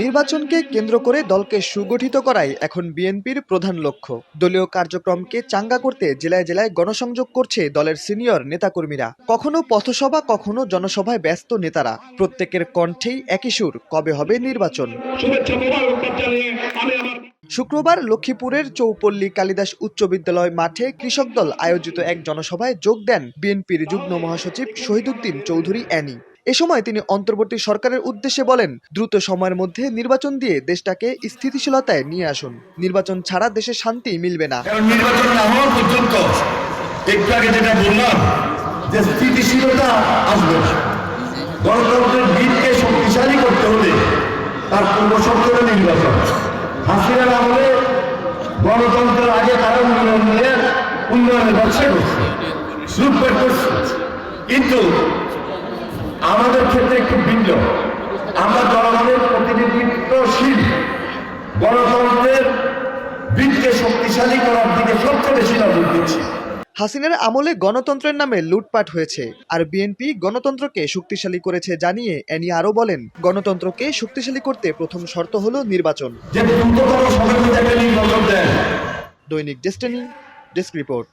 নির্বাচনকে কেন্দ্র করে দলকে সুগঠিত করাই এখন বিএনপির প্রধান লক্ষ্য। দলীয় কার্যক্রমকে চাঙ্গা করতে জেলায় জেলায় গণসংযোগ করছে দলের সিনিয়র নেতাকর্মীরা। কখনো পথসভা, কখনো জনসভায় ব্যস্ত নেতারা। প্রত্যেকের কণ্ঠেই একই সুর, কবে হবে নির্বাচন? শুক্রবার লক্ষ্মীপুরের চৌপল্লী কালিদাস উচ্চ বিদ্যালয় মাঠে কৃষক দল আয়োজিত এক জনসভায় যোগ দেন বিএনপির যুগ্ম মহাসচিব শহীদুদ্দিন চৌধুরী অ্যানি। এ সময় তিনি অন্তর্বর্তী সরকারের উদ্দেশ্যে বলেন, দ্রুত সময়ের মধ্যে নির্বাচন দিয়ে দেশটাকে স্থিতিশীলতায় নিয়ে আসুন। নির্বাচন ছাড়া দেশে শান্তি মিলবে না। নির্বাচন না পর্যন্ত একটু আগে যেটা বললাম, যে স্থিতিশীলতা আসবে গণতন্ত্রের ভিতকে শক্তিশালী করতে হলে তার পূর্ব নির্বাচন। আমলে গণতন্ত্রের আগে তারা উন্নয়নের ব্যবসা করছে। কিন্তু আমাদের ক্ষেত্রে একটু ভিন্ন। আমরা জনগণের প্রতিনিধিত্বশীল। গণতন্ত্রের ভিতকে শক্তিশালী করার দিকে সবচেয়ে বেশি নজর দিচ্ছি। হাসিনার আমলে গণতন্ত্রের নামে লুটপাট হয়েছে। আর বিএনপি গণতন্ত্রকে শক্তিশালী করেছে জানিয়ে অ্যানি আরও বলেন গণতন্ত্রকে শক্তিশালী করতে প্রথম শর্ত হলো নির্বাচন। দৈনিক ডেস্টিনি ডেস্ক রিপোর্ট।